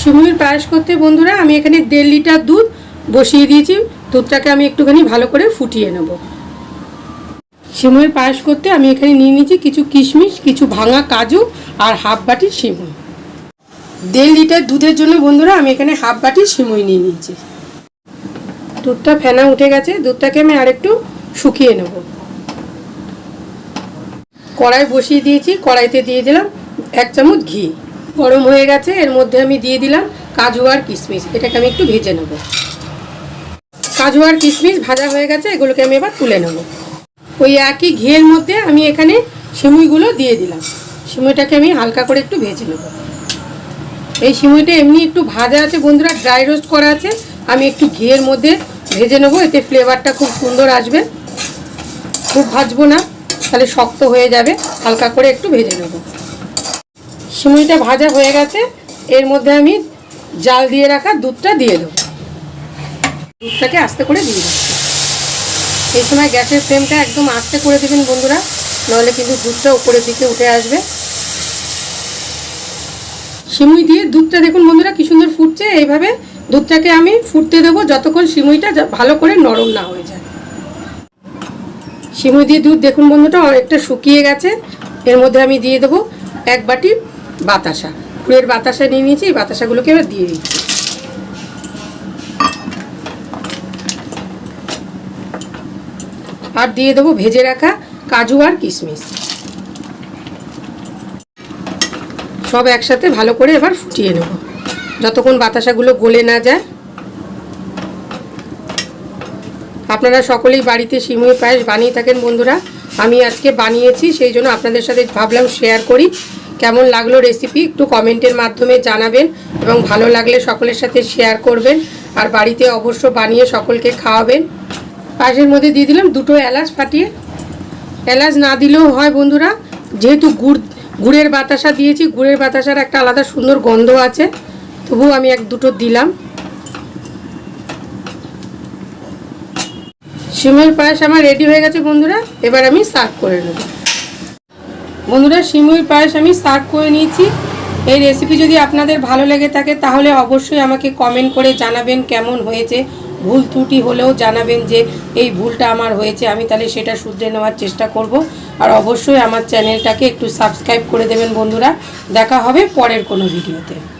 সিমুইর পায়েস করতে বন্ধুরা, আমি এখানে দেড় লিটার দুধ বসিয়ে দিয়েছি। দুধটাকে আমি একটুখানি ভালো করে ফুটিয়ে নেব। সিমুইয়ের পায়েস করতে আমি এখানে নিয়ে নিয়েছি কিছু কিশমিশ, কিছু ভাঙা কাজু আর হাফ বাটি সিমুই দেড় লিটার দুধের জন্য বন্ধুরা, আমি এখানে হাফ বাটি সিমুই নিয়ে নিয়েছি। দুধটা ফেনা উঠে গেছে, দুধটাকে আমি আরেকটু শুকিয়ে নেব। কড়াই বসিয়ে দিয়েছি, কড়াইতে দিয়ে দিলাম এক চামচ ঘি। গরম হয়ে গেছে, এর মধ্যে আমি দিয়ে দিলাম কাজু আর কিশমিশ। এটাকে আমি একটু ভেজে নেব। কাজু আর কিশমিশ ভাজা হয়ে গেছে, এগুলোকে আমি এবার তুলে নেব। ওই একই ঘিয়ের মধ্যে আমি এখানে সিমুইগুলো দিয়ে দিলাম। সিমুইটাকে আমি হালকা করে একটু ভেজে নেব। এই সিমুইটা এমনি একটু ভাজা আছে বন্ধুরা ড্রাই রোস্ট করা আছে। আমি একটু ঘিয়ের মধ্যে ভেজে নেব, এতে ফ্লেভারটা খুব সুন্দর আসবে। খুব ভাজবো না, তাহলে শক্ত হয়ে যাবে, হালকা করে একটু ভেজে নেব। সিমুইটা ভাজা হয়ে গেছে, এর মধ্যে আমি জাল দিয়ে রাখা দুধটা দিয়ে দেবো। দুধটাকে আস্তে করে দিয়ে দেবো। এই সময় গ্যাসের ফ্লেমটা একদম আস্তে করে দেবেন বন্ধুরা নাহলে কিন্তু দুধটা উপরের দিকে উঠে আসবে। সিমুই দিয়ে দুধটা দেখুন বন্ধুরা কি সুন্দর ফুটছে, এইভাবে দুধটাকে আমি ফুটতে দেবো যতক্ষণ সিমুইটা ভালো করে নরম না হয়ে যায়। সিমুই দিয়ে দুধ দেখুন বন্ধুটা অনেকটা শুকিয়ে গেছে, এর মধ্যে আমি দিয়ে দেবো এক বাটি বাতাসা। গুড়ের বাতাসা নিয়ে নিয়েছি, এই বাতাসাগুলোকে এবার দিয়ে দিচ্ছি। আর দিয়ে দেবো ভেজে রাখা কাজু আর কিশমিশ। সব একসাথে ভালো করে এবার ফুটিয়ে নেব। যতক্ষণ বাতাসাগুলো গলে না যায়। আপনারা সকলেই বাড়িতে সিমুই পায়েস বানিয়ে থাকেন বন্ধুরা। আমি আজকে বানিয়েছি, সেই জন্য আপনাদের সাথে ভাবলাম শেয়ার করি। কেমন লাগল রেসিপি একটু কমেন্টের মাধ্যমে জানাবেন এবং ভালো লাগলে সকলের সাথে শেয়ার করবেন আর বাড়িতে অবশ্য বানিয়ে সকলকে খাওয়াবেন। পায়েসের মধ্যে দিয়ে দিলাম দুটো এলাচ ফাটিয়ে। এলাচ না দিলেও হয় বন্ধুরা, যেহেতু গুড়, গুড়ের বাতাসা দিয়েছি, গুড়ের বাতাসার একটা আলাদা সুন্দর গন্ধ আছে, তবুও আমি এক দুটো দিলাম। সিমের পায়েস আমার রেডি হয়ে গেছে বন্ধুরা, এবার আমি সার্ভ করে নেব। বন্ধুরা সিমুই পায়েস আমি সার্ভ করে নিয়েছি। এই রেসিপি যদি আপনাদের ভালো লেগে থাকে, তাহলে অবশ্যই আমাকে কমেন্ট করে জানাবেন কেমন হয়েছে। ভুল ত্রুটি হলেও জানাবেন যে এই ভুলটা আমার হয়েছে, আমি তাহলে সেটা শুধরে নেওয়ার চেষ্টা করব। আর অবশ্যই আমার চ্যানেলটাকে একটু সাবস্ক্রাইব করে দেবেন বন্ধুরা। দেখা হবে পরের কোনো ভিডিওতে